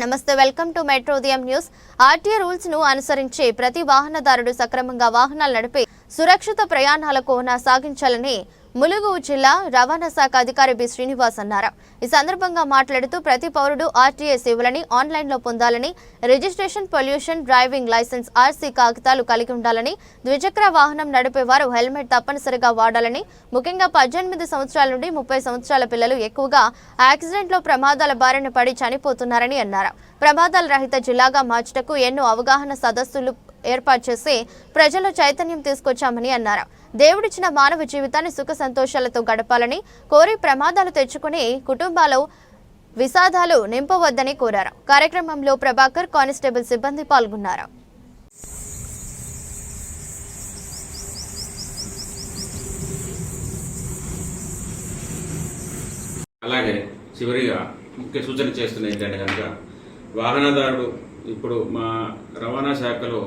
నమస్తే welcome to metro ఉదయం news. RTA రూల్స్ను అనుసరించి ప్రతి వాహనదారుడు సక్రమంగా వాహనాలు నడిపి సురక్షిత ప్రయాణాలకు కొనసాగించాలని ములుగు జిల్లా రవాణా శాఖ అధికారి బి శ్రీనివాస్ అన్నారు. ఈ సందర్భంగా మాట్లాడుతూ ప్రతి పౌరుడు ఆర్టీఏ సేవలని ఆన్లైన్లో పొందాలని registration pollution driving licence RC కాగితాలు కలిగి ఉండాలని ద్విచక్ర వాహనం నడిపేవారు హెల్మెట్ తప్పనిసరిగా వాడాలని ముఖ్యంగా పద్దెనిమిది సంవత్సరాల నుండి ముప్పై సంవత్సరాల పిల్లలు ఎక్కువగా యాక్సిడెంట్లో ప్రమాదాల బారిన పడి చనిపోతున్నారని అన్నారు. ప్రమాదాల రహిత జిల్లాగా మార్చుటకు ఎన్నో అవగాహన సదస్సులు ఏర్పాటు చేసి ప్రజల్లో చైతన్యం తీసుకొచ్చామని అన్నారు. దేవుడిచ్చిన మానవ జీవితాన్ని సుఖ సంతోషాలతో గడపాలని కోరి ప్రమాదాలు తెచ్చుకుని కుటుంబాలు విషాదాలు నింపవద్దని కోరారు. కార్యక్రమంలో ప్రభాకర్ కానిస్టేబుల్ సిబ్బంది పాల్గొన్నారు. అలాగే చివరిగా ముఖ్య సూచన చేస్తున్న ఏంటంటే కనుక వాహనదారుడు ఇప్పుడు మా రవాణా శాఖలో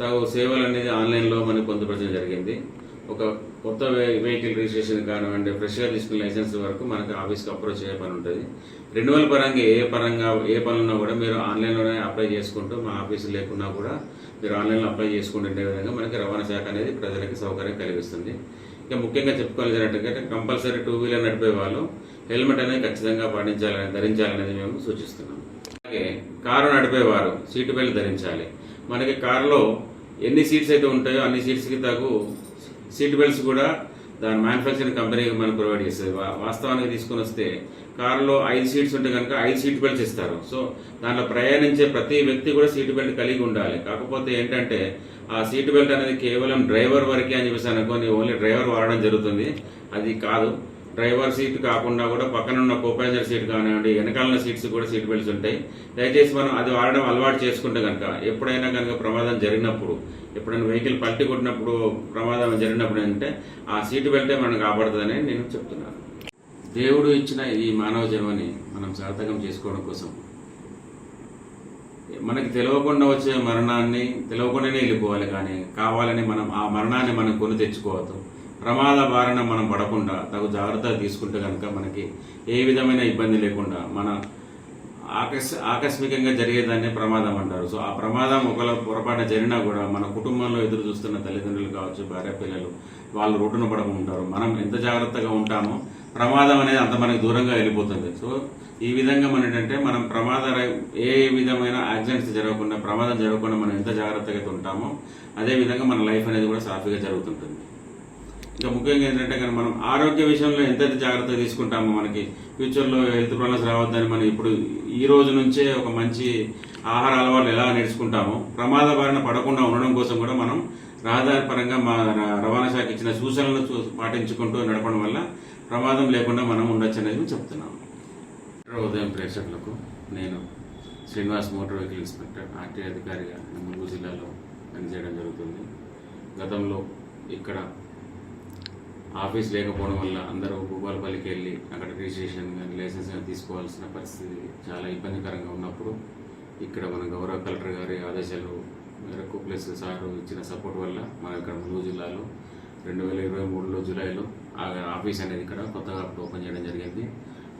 తాగు సేవలు అనేది ఆన్లైన్లో మనకు పొందుపరచడం జరిగింది. ఒక కొత్త వె- వెహికల్ రిజిస్ట్రేషన్ కానివ్వండి ఫ్రెష్గా తీసుకున్న లైసెన్స్ వరకు మనకు ఆఫీస్కి అప్రోచ్ అయ్యే పని ఉంటుంది. రెన్యువల్ పరంగా ఏ పరంగా ఏ పనులున్నా కూడా మీరు ఆన్లైన్లోనే అప్లై చేసుకుంటూ మా ఆఫీసు లేకున్నా కూడా మీరు ఆన్లైన్లో అప్లై చేసుకుంటుండే విధంగా మనకి రవాణా శాఖ అనేది ప్రజలకి సౌకర్యం కలిగిస్తుంది. ఇక ముఖ్యంగా చెప్పుకోవాల్సినట్టుగా కంపల్సరీ టూ వీలర్ నడిపే వాళ్ళు హెల్మెట్ అనేది ఖచ్చితంగా పాటించాలని ధరించాలనేది మేము సూచిస్తున్నాం. అలాగే కారు నడిపేవారు సీటు బెల్ట్ ధరించాలి. మనకి కారులో ఎన్ని సీట్స్ అయితే ఉంటాయో అన్ని సీట్స్కి తగు సీట్ బెల్ట్స్ కూడా దాని మ్యానుఫ్యాక్చరింగ్ కంపెనీ మనం ప్రొవైడ్ చేస్తుంది వాస్తవానికి తీసుకొని వస్తే కారులో ఐదు సీట్స్ ఉంటే కనుక ఐదు సీట్ బెల్ట్స్ ఇస్తారు. సో దాంట్లో ప్రయాణించే ప్రతి వ్యక్తి కూడా సీట్ బెల్ట్ కలిగి ఉండాలి. కాకపోతే ఏంటంటే ఆ సీట్ బెల్ట్ అనేది కేవలం డ్రైవర్ వరకే అని చెప్పేసి అనుకోని ఓన్లీ డ్రైవర్ వాడడం జరుగుతుంది. అది కాదు. డ్రైవర్ సీట్ కాకుండా కూడా పక్కన ఉన్న సీట్ కానివ్వండి వెనకాల సీట్స్ కూడా సీట్ బెల్ట్స్ ఉంటాయి. దయచేసి మనం అది వాడడం అలవాటు చేసుకుంటే కనుక ఎప్పుడైనా కనుక ప్రమాదం జరిగినప్పుడు ఎప్పుడైనా వెహికల్ పల్టీ కొట్టినప్పుడు ప్రమాదం జరిగినప్పుడు ఏంటంటే ఆ సీట్ బెల్టే మనం కాపాడుతుందని నేను చెప్తున్నాను. దేవుడు ఇచ్చిన ఈ మానవ జన్మని మనం సార్థకం చేసుకోవడం కోసం మనకి తెలియకుండా వచ్చే మరణాన్ని తెలియకుండానే వెళ్ళిపోవాలి కానీ కావాలని మనం ఆ మరణాన్ని మనం కొని తెచ్చుకోవద్దు. ప్రమాద బారిన మనం పడకుండా తగు జాగ్రత్తలు తీసుకుంటే కనుక మనకి ఏ విధమైన ఇబ్బంది లేకుండా మన ఆకస్ ఆకస్మికంగా జరిగేదాన్ని ప్రమాదం అంటారు. సో ఆ ప్రమాదం ఒకవేళ పొరపాటు జరిగినా కూడా మన కుటుంబంలో ఎదురు చూస్తున్న తల్లిదండ్రులు కావచ్చు భార్య పిల్లలు వాళ్ళు రోడ్డున పడకుంటారు. మనం ఎంత జాగ్రత్తగా ఉంటామో ప్రమాదం అనేది అంత మనకి దూరంగా వెళ్ళిపోతుంది. సో ఈ విధంగా మనం ఏంటంటే మనం ప్రమాద ఏ విధమైన యాక్సిడెంట్స్ జరగకుండా ప్రమాదం జరగకుండా మనం ఎంత జాగ్రత్తగా అయితే ఉంటామో అదే విధంగా మన లైఫ్ అనేది కూడా సాఫీగా జరుగుతుంటుంది. ఇంకా ముఖ్యంగా ఏంటంటే కానీ మనం ఆరోగ్య విషయంలో ఎంతైతే జాగ్రత్త తీసుకుంటామో మనకి ఫ్యూచర్లో హెల్త్ ప్రాబ్లమ్స్ రావద్దని మనం ఇప్పుడు ఈ రోజు నుంచే ఒక మంచి ఆహార అలవాట్లు ఎలా నేర్చుకుంటామో ప్రమాద బారిన పడకుండా ఉండడం కోసం కూడా మనం రహదారి పరంగా మా ర- రవాణా శాఖ ఇచ్చిన సూచనలను చూ- పాటించుకుంటూ నడపడం వల్ల ప్రమాదం లేకుండా మనం ఉండొచ్చు అనేది చెప్తున్నాము. ఉదయం ప్రేక్షకులకు నేను Srinivas motor vehicle inspector RT అధికారిగా ములుగు జిల్లాలో పనిచేయడం జరుగుతుంది. గతంలో ఇక్కడ ఆఫీస్ లేకపోవడం వల్ల అందరూ భూపాలపల్లికి వెళ్ళి అక్కడ రిజిస్ట్రేషన్ కానీ లైసెన్స్ కానీ తీసుకోవాల్సిన పరిస్థితి చాలా ఇబ్బందికరంగా ఉన్నప్పుడు ఇక్కడ మన గౌరవ కలెక్టర్ గారి ఆదేశాలు మేరకు ప్లస్ సార్ ఇచ్చిన సపోర్ట్ వల్ల మన ఇక్కడ ములుగు జిల్లాలో రెండు వేల ఇరవై మూడులో జూలైలో ఆ ఆఫీస్ అనేది ఇక్కడ కొత్తగా ఓపెన్ చేయడం జరిగింది.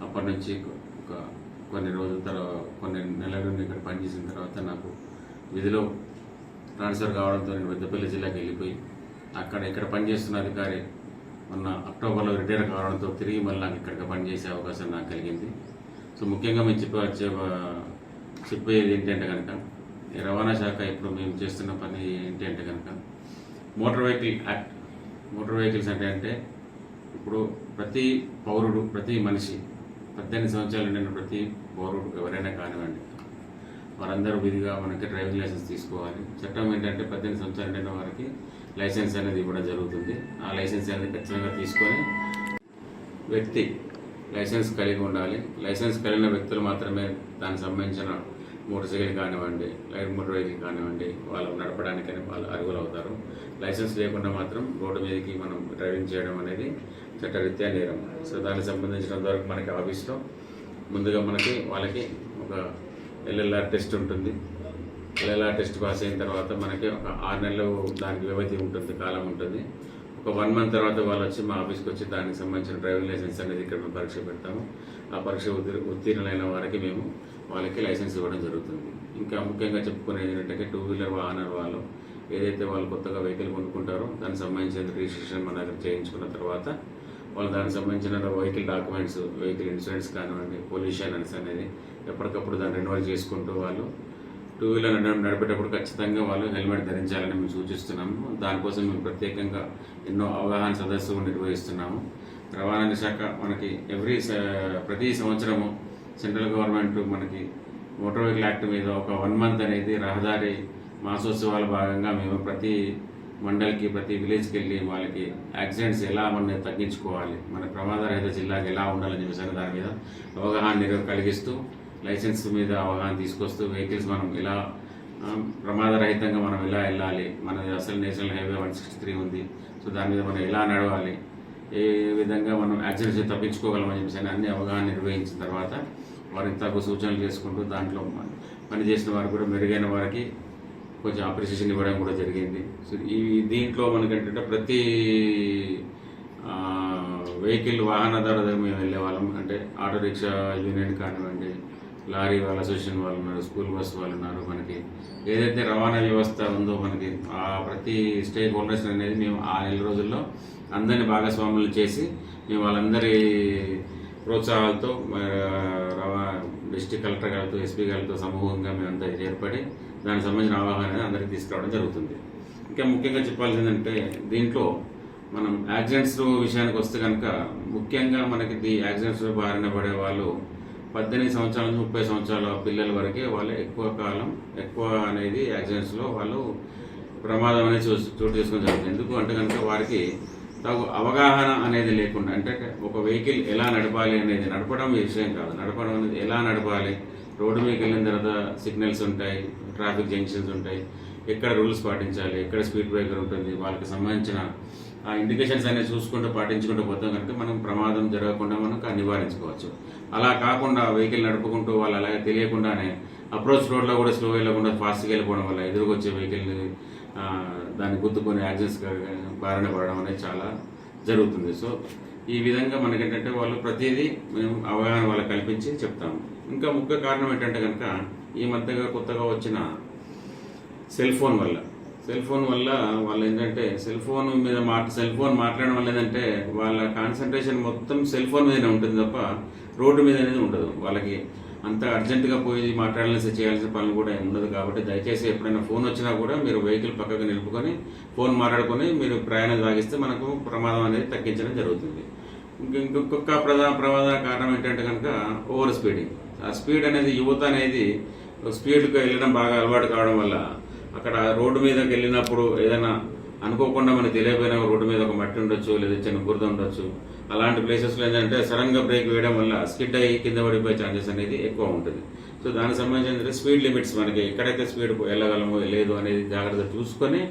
అప్పటి నుంచి ఒక కొన్ని రోజుల తర్వాత కొన్ని నెలల నుండి ఇక్కడ పనిచేసిన తర్వాత నాకు విధిలో ట్రాన్స్ఫర్ కావడంతో నేను పెద్దపల్లి జిల్లాకి వెళ్ళిపోయి అక్కడ ఇక్కడ పనిచేస్తున్న అధికారి మొన్న అక్టోబర్లో రిటైర్ కావడంతో తిరిగి మళ్ళీ నాకు ఇక్కడికి పనిచేసే అవకాశం నాకు కలిగింది. సో ముఖ్యంగా మేము చెప్పే చెప్ప- చెప్పేది ఏంటంటే కనుక ఈ రవాణా శాఖ ఇప్పుడు మేము చేస్తున్న పని ఏంటి అంటే కనుక motor vehicle act motor vehicles అంటే అంటే ఇప్పుడు ప్రతి పౌరుడు ప్రతి మనిషి పద్దెనిమిది సంవత్సరాలు నిండిన ప్రతి పౌరుడు ఎవరైనా కానివ్వండి వారందరూ విధిగా మనకి డ్రైవింగ్ లైసెన్స్ తీసుకోవాలి. చట్టం ఏంటంటే పద్దెనిమిది సంవత్సరాలు నిండిన వారికి లైసెన్స్ అనేది ఇవ్వడం జరుగుతుంది. ఆ లైసెన్స్ అనేది ఖచ్చితంగా తీసుకొని వ్యక్తి లైసెన్స్ కలిగి ఉండాలి. లైసెన్స్ కలిగిన వ్యక్తులు మాత్రమే దానికి సంబంధించిన మోటార్ సైకిల్ కానివ్వండి లైట్ మోటార్ వెహికల్ కానివ్వండి వాళ్ళు నడపడానికని వాళ్ళు అర్హులు అవుతారు లైసెన్స్ లేకుండా మాత్రం రోడ్డు మీదకి మనం డ్రైవింగ్ చేయడం అనేది చట్టరీత్యా నేరం. సో దానికి సంబంధించినంత వరకు మనకి ఆఫీస్లో ముందుగా మనకి వాళ్ళకి ఒక ఎల్ఎల్ఆర్ టెస్ట్ ఉంటుంది. ఎల్ఎల్ఆర్ టెస్ట్ పాస్ అయిన తర్వాత మనకి ఒక ఆరు నెలలు దానికి వ్యవధి ఉంటుంది కాలం ఉంటుంది. ఒక వన్ మంత్ తర్వాత వాళ్ళు వచ్చి మా ఆఫీస్కి వచ్చి దానికి సంబంధించిన డ్రైవింగ్ లైసెన్స్ అనేది ఇక్కడ మేము పరీక్ష పెడతాము. ఆ పరీక్ష ఉత్తీర్ణులైన వారికి మేము వాళ్ళకి లైసెన్స్ ఇవ్వడం జరుగుతుంది. ఇంకా ముఖ్యంగా చెప్పుకునేది ఏంటంటే టూ వీలర్ వాహనాల వాళ్ళు ఏదైతే వాళ్ళు కొత్తగా వెహికల్ కొనుక్కుంటారో దానికి సంబంధించిన రిజిస్ట్రేషన్ మన దగ్గర చేయించుకున్న తర్వాత వాళ్ళు దానికి సంబంధించిన వెహికల్ డాక్యుమెంట్స్ వెహికల్ ఇన్సూరెన్స్ కానివ్వండి పొల్యూషన్ అనేది ఎప్పటికప్పుడు దాన్ని రెన్యువల్ చేసుకుంటూ వాళ్ళు టూ వీలర్ నడిపేటప్పుడు ఖచ్చితంగా వాళ్ళు హెల్మెట్ ధరించాలని మేము సూచిస్తున్నాము. దానికోసం మేము ప్రత్యేకంగా ఎన్నో అవగాహన సదస్సులు నిర్వహిస్తున్నాము. రవాణా శాఖ మనకి ఎవ్రీ ప్రతి సంవత్సరము సెంట్రల్ గవర్నమెంట్ మనకి మోటార్ వెహికల్ యాక్ట్ మీద ఒక వన్ మంత్ అనేది రహదారి మాసోత్సవాల భాగంగా మేము ప్రతి మండల్కి ప్రతి విలేజ్కి వెళ్ళి వాళ్ళకి యాక్సిడెంట్స్ ఎలా మనం తగ్గించుకోవాలి మన ప్రమాదరహిత జిల్లాకి ఎలా ఉండాలని చెప్పేసి దాని మీద అవగాహన కలిగిస్తూ లైసెన్స్ మీద అవగాహన తీసుకొస్తూ వెహికల్స్ మనం ఎలా ప్రమాదరహితంగా మనం ఎలా వెళ్ళాలి? మనది అసలు national highway one sixty three ఉంది. సో దాని మీద మనం ఎలా నడవాలి? ఏ విధంగా మనం యాక్సిడెంట్స్ తప్పించుకోగలమని చెప్పేసి అన్ని అవగాహన నిర్వహించిన తర్వాత వారికి తగు సూచనలు చేసుకుంటూ దాంట్లో మన- పనిచేసిన వారు కూడా మెరుగైన వారికి కొంచెం అప్రిసియేషన్ ఇవ్వడం కూడా జరిగింది. సో ఈ దీంట్లో మనకంటే ప్రతి వెహికల్ వాహనదారు దగ్గర మేము వెళ్ళే వాళ్ళం. అంటే ఆటో రిక్షా యూనియన్ కానివ్వండి లారీ వాళ్ళ అసోసియేషన్ వాళ్ళు ఉన్నారు స్కూల్ బస్ వాళ్ళు ఉన్నారు మనకి. ఏదైతే రవాణా వ్యవస్థ ఉందో మనకి ఆ ప్రతి స్టేక్ హోల్డర్స్ అనేది మేము ఆ నెల రోజుల్లో అందరిని భాగస్వాములు చేసి మేము వాళ్ళందరి ప్రోత్సాహాలతో డిస్టిక్ కలెక్టర్ గారితో ఎస్పీ గారితో సమూహంగా మేమంతా ఏర్పడి దానికి సంబంధించిన అవగాహన అనేది అందరికీ తీసుకురావడం జరుగుతుంది. ఇంకా ముఖ్యంగా చెప్పాల్సింది దీంట్లో మనం యాక్సిడెంట్స్ విషయానికి వస్తే కనుక ముఖ్యంగా మనకి యాక్సిడెంట్స్ బారిన పడే వాళ్ళు పద్దెనిమిది సంవత్సరాల నుంచి ముప్పై సంవత్సరాల పిల్లల వరకే వాళ్ళు ఎక్కువ కాలం ఎక్కువ అనేది యాక్సిడెంట్స్లో వాళ్ళు ప్రమాదం అనేది చూ చోటు చేసుకుని జరుగుతుంది. ఎందుకు అంటే కనుక వారికి తగు అవగాహన అనేది లేకుండా అంటే ఒక వెహికల్ ఎలా నడపాలి అనేది నడపడం విషయం కాదు. నడపడం అనేది ఎలా నడపాలి? రోడ్డు మీదకి వెళ్ళిన తర్వాత సిగ్నల్స్ ఉంటాయి ట్రాఫిక్ జంక్షన్స్ ఉంటాయి. ఎక్కడ రూల్స్ పాటించాలి ఎక్కడ స్పీడ్ బ్రేకర్ ఉంటుంది వాళ్ళకి సంబంధించిన ఆ ఇండికేషన్స్ అనేవి చూసుకుంటూ పాటించుకుంటూ పోతాం కనుక మనం ప్రమాదం జరగకుండా మనం నివారించుకోవచ్చు. అలా కాకుండా వెహికల్ నడుపుకుంటూ వాళ్ళు అలాగే తెలియకుండానే అప్రోచ్ రోడ్లో కూడా స్లో వెళ్ళకుండా ఫాస్ట్గా వెళ్ళిపోవడం వల్ల ఎదురుకొచ్చే వెహికల్ని దాన్ని గుద్దుకొని యాక్సిడెంట్స్ బారిన పడడం అనేది చాలా జరుగుతుంది. సో ఈ విధంగా మనకేంటంటే వాళ్ళు ప్రతిదీ మేము అవగాహన వాళ్ళకి కల్పించి చెప్తాము. ఇంకా ముఖ్య కారణం ఏంటంటే కనుక ఈ మధ్యగా కొత్తగా వచ్చిన సెల్ ఫోన్ వల్ల. సెల్ ఫోన్ వల్ల వాళ్ళు ఏంటంటే సెల్ ఫోన్ మీద మా సెల్ ఫోన్ మాట్లాడడం వల్ల ఏంటంటే వాళ్ళ కాన్సన్ట్రేషన్ మొత్తం సెల్ ఫోన్ మీదనే ఉంటుంది తప్ప రోడ్డు మీద అనేది ఉండదు. వాళ్ళకి అంత అర్జెంటుగా పోయి మాట్లాడాల్సి చేయాల్సిన పనులు కూడా ఉండదు కాబట్టి దయచేసి ఎప్పుడైనా ఫోన్ వచ్చినా కూడా మీరు వెహికల్ పక్కకు నిలుపుకొని ఫోన్ మాట్లాడుకొని మీరు ప్రయాణం సాగిస్తే మనకు ప్రమాదం అనేది తగ్గించడం జరుగుతుంది. ఇంకొక ప్రధాన ప్రమాద కారణం ఏంటంటే కనుక ఓవర్ స్పీడింగ్ ఆ స్పీడ్ అనేది యువత అనేది స్పీడ్కి వెళ్ళడం బాగా అలవాటు కావడం వల్ల అక్కడ రోడ్డు మీదకి వెళ్ళినప్పుడు ఏదైనా అనుకోకుండా మనకు తెలియకపోయినా రోడ్డు మీద ఒక మట్టి ఉండొచ్చు లేదా చిన్న బురద ఉండొచ్చు. అలాంటి ప్లేసెస్లో ఏంటంటే సడన్గా బ్రేక్ వేయడం వల్ల స్కిడ్ అయ్యి కింద పడిపోయే ఛాన్సెస్ అనేది ఎక్కువ ఉంటుంది. సో దానికి సంబంధించిన స్పీడ్ లిమిట్స్ మనకి ఎక్కడైతే స్పీడ్ వెళ్ళగలమో లేదు అనేది జాగ్రత్త చూసుకొని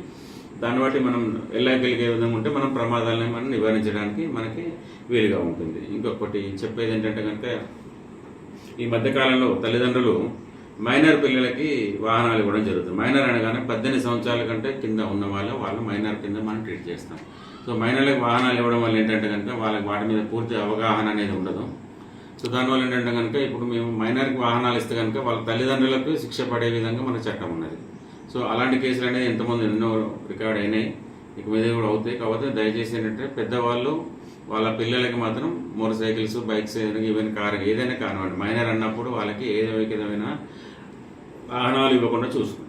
దాన్ని బట్టి మనం వెళ్ళగలిగే విధంగా ఉంటే మనం ప్రమాదాలని మనం నివారించడానికి మనకి వీలుగా ఉంటుంది. ఇంకొకటి చెప్పేది ఏంటంటే కనుక ఈ మధ్యకాలంలో తల్లిదండ్రులు మైనర్ పిల్లలకి వాహనాలు ఇవ్వడం జరుగుతుంది. మైనర్ అనగానే పద్దెనిమిది సంవత్సరాల కంటే కింద ఉన్న వాళ్ళు వాళ్ళు మైనర్ కింద మనం ట్రీట్ చేస్తాం. సో మైనర్లకు వాహనాలు ఇవ్వడం వల్ల ఏంటంటే కనుక వాళ్ళకి వాటి మీద పూర్తి అవగాహన అనేది ఉండదు. సో దానివల్ల ఏంటంటే కనుక ఇప్పుడు మేము మైనర్కి వాహనాలు ఇస్తే కనుక వాళ్ళ తల్లిదండ్రులకు శిక్ష పడే విధంగా మన చట్టం ఉన్నది. సో అలాంటి కేసులు అనేది ఎంతమంది ఎన్నో రికార్డ్ అయినాయి. ఇక మీద కూడా అవుతాయి. కాకపోతే దయచేసి ఏంటంటే పెద్దవాళ్ళు వాళ్ళ పిల్లలకి మాత్రం motor cycles bikes even car ఏదైనా కానివ్వండి. మైనర్ అన్నప్పుడు వాళ్ళకి ఏ విధమైన వాహనాలు ఇవ్వకుండా చూసుకుంటాం